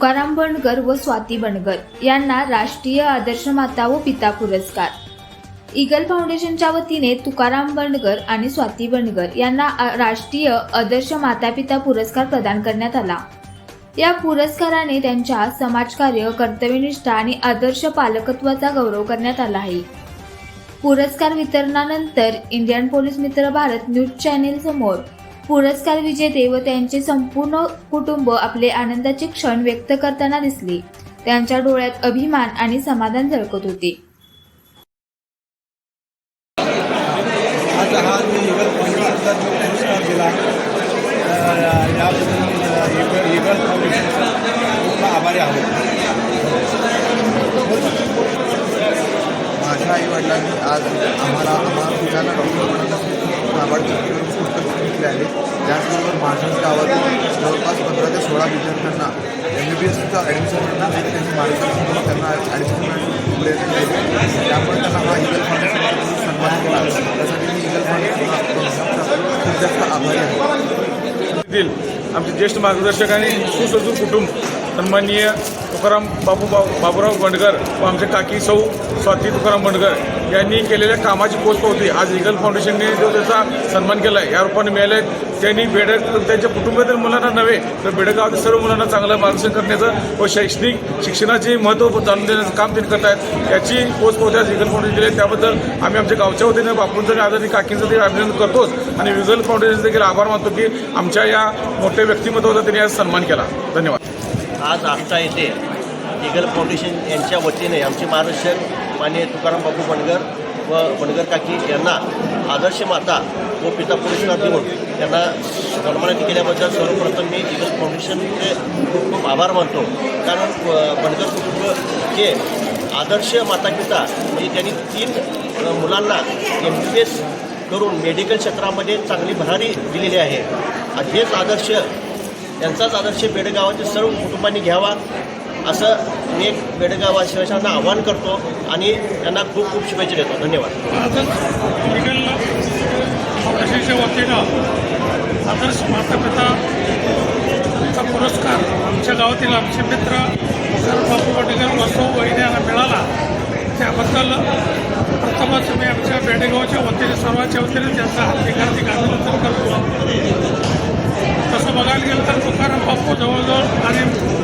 तुकाराम बणकर व स्वाती बणकर यांना राष्ट्रीय आदर्श माता व पिता पुरस्कार. ईगल फाउंडेशनच्या वतीने तुकाराम बणकर आणि स्वाती बणकर यांना आ- राष्ट्रीय आदर्श मातापिता पुरस्कार प्रदान करण्यात आला. या पुरस्काराने त्यांच्या समाजकार्य कर्तव्यनिष्ठा आणि आदर्श पालकत्वाचा गौरव करण्यात आला आहे. पुरस्कार वितरणानंतर इंडियन पोलीस मित्र भारत न्यूज चॅनेल समोर पुरस्कार विजेते व त्यांचे संपूर्ण कुटुंब आपले आनंदाचे क्षण व्यक्त करताना दिसले. त्यांच्या डोळ्यात अभिमान आणि समाधान झळकत होते. आज हा मी इगल फाउंडेशनचा जो पुरस्कार दिला अ, आभारी आहोत. माझ्या आईवडिलांनी आज आम्हाला आम्हाला मुलांना डॉक्टर पुस्तक घेतले आहे त्याचबरोबर माझ्याच गावातील जवळपास पंधरा ते सोळा विद्यार्थ्यांना एम बी बी एसचं ॲडमिशन मिळण्यासाठी त्यांची मार्गदर्शन करून त्यांना ॲडमिशन मिळण्यासाठी प्रयत्न केले त्यामुळे त्यांना हा इगल फाउंडेशन सन्मान केला त्यासाठी मी इगल फाउंडेशनचा खूप जास्त आभारी आहे. आमचे ज्येष्ठ मार्गदर्शक आणि सुसजू कुटुंब सन्माननीय तुकाराम बाबू बाबूराव बंडगर व आमचे काकी सौ स्वाती तुकाराम बंडगर. यांनी केलेल्या कामाची पोस्ट होती. आज इगल फाउंडेशनने जो त्याचा सन्मान केला आहे या रूपाने मिळाले त्यांनी बेड त्यांच्या कुटुंबातील मुलांना नव्हे तर बेडगावातील सर्व मुलांना चांगलं मार्गदर्शन करण्याचं व शैक्षणिक शिक्षणाचे महत्त्व जाणून देण्याचं काम त्यांनी करत आहेत याची पोस्ट होती आज इगल फाउंडेशन दिली त्याबद्दल आम्ही आमच्या गावच्या वतीने बापूंचं आणि आदरणी काकींचं देखील अभिनंदन करतोच. आणि इगल फाउंडेशन देखील आभार मानतो की आमच्या या मोठ्या व्यक्तिमत्वाचा त्यांनी आज सन्मान केला. धन्यवाद. आज आष्टा येथे इगल फाउंडेशन यांच्या वतीने आमचे मार्गदर्शक माननीय तुकाराम बापू बनगर व बनगर काकी यांना आदर्श माता व पिता पुरस्कार देऊन त्यांना सन्मानित केल्याबद्दल सर्वप्रथम मी इगल फाउंडेशनचे खूप खूप आभार मानतो. कारण बनगर कुटुंब हे आदर्श माता पिता म्हणजे त्यांनी तीन मुलांना एम बी बी एस करून मेडिकल क्षेत्रामध्ये चांगली भरारी दिलेली आहे. आणि हेच आदर्श यांचाच आदर्श बेडगावातील सर्व कुटुंबांनी घ्यावा. असं मी एक बेडगावासिवाशांना आवाहन करतो आणि त्यांना खूप खूप शुभेच्छा देतो. धन्यवाद. आजच फाउंडेशनच्या वतीनं आदर्श मातापिता पुरस्कार आमच्या गावातील आमचे मित्र बापू पाटेकर वसो वहिन्यांना मिळाला. त्याबद्दल प्रथमच मी आमच्या बेडेगावच्या वतीने सर्वांच्या वतीने त्यांचा हार्दिक हार्दिक अभिनंदन करतो. तसं बघायला गेलं तर तुकाराम बापू जवळजवळ आणि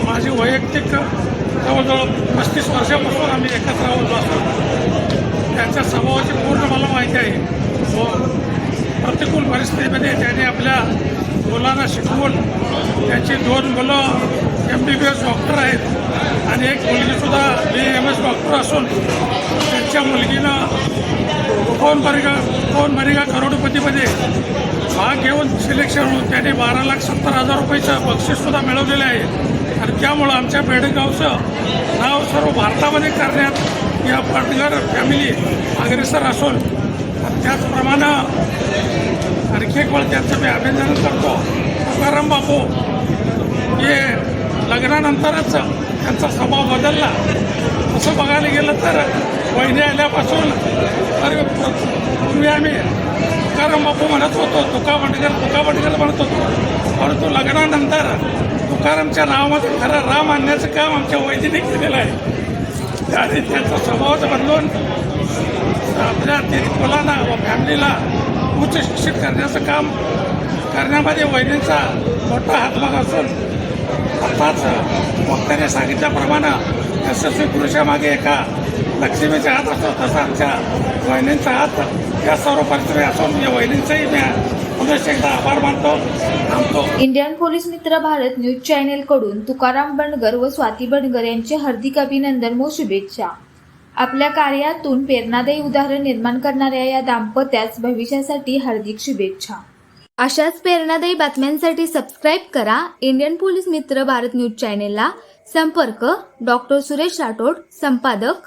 माझी वैयक्तिक जवळजवळ पस्तीस वर्षापासून आम्ही एकत्र आहोत असतो त्यांच्या स्वभावाची पूर्ण मला माहिती आहे. व प्रतिकूल परिस्थितीमध्ये त्याने आपल्या मुलांना शिकवून त्यांची दोन मुलं M B B S doctor आहेत आणि एक मुलगीसुद्धा बी एम एस डॉक्टर असून त्यांच्या मुलगीनं कोण बरिगा कोण बरिगा करोडपतीमध्ये. भाग घेऊन सिलेक्शन होऊन त्यांनी बारा लाख सत्तर हजार रुपयेचं बक्षीससुद्धा मिळवलेलं आहे. आणि त्यामुळं आमच्या बेडगावचं नाव सर्व भारतामध्ये करण्यात या पाटगर फॅमिली अग्रेसर असून आणि त्याचप्रमाणे आणखी एक वेळ त्यांचं मी अभिनंदन करतो. तुकाराम बापू हे लग्नानंतरच त्यांचा स्वभाव बदलला. असं बघायला गेलं तर वहिनी आल्यापासून अरे पूर्वी आम्ही तुकाराम बापू म्हणत होतो तुका बंडगर तुका बंडगर म्हणत होतो. परंतु लग्नानंतर तुकारामच्या नावामध्ये खरं राम आणण्याचं काम आमच्या वैद्यने केलेलं आहे. आणि त्यांचा स्वभावच बदलून आपल्या तीन मुलांना व फॅमिलीला उच्च शिक्षित करण्याचं काम करण्यामध्ये वैद्यांचा मोठा हातभाग असून आताच वक्त्याने सांगितल्याप्रमाणे यशस्वी पुरुषामागे एका लक्ष्मीचा हात असतो तसा आमच्या वहिनींचा हात या सर्व परिस्थिती असून या वहिनींचाही मी पुन्हा एकदा आभार मानतो थांबतो इंडियन पोलीस मित्र भारत न्यूज चॅनेल कडून तुकाराम बणगर व स्वाती बणगर यांचे हार्दिक अभिनंदन व शुभेच्छा. आपल्या कार्यातून प्रेरणादायी उदाहरण निर्माण करणाऱ्या या दाम्पत्यास भविष्यासाठी हार्दिक शुभेच्छा. अशाच प्रेरणादायी बातम्यांसाठी सबस्क्राईब करा इंडियन पोलीस मित्र भारत न्यूज चॅनेलला. संपर्क डॉक्टर सुरेश राठोड संपादक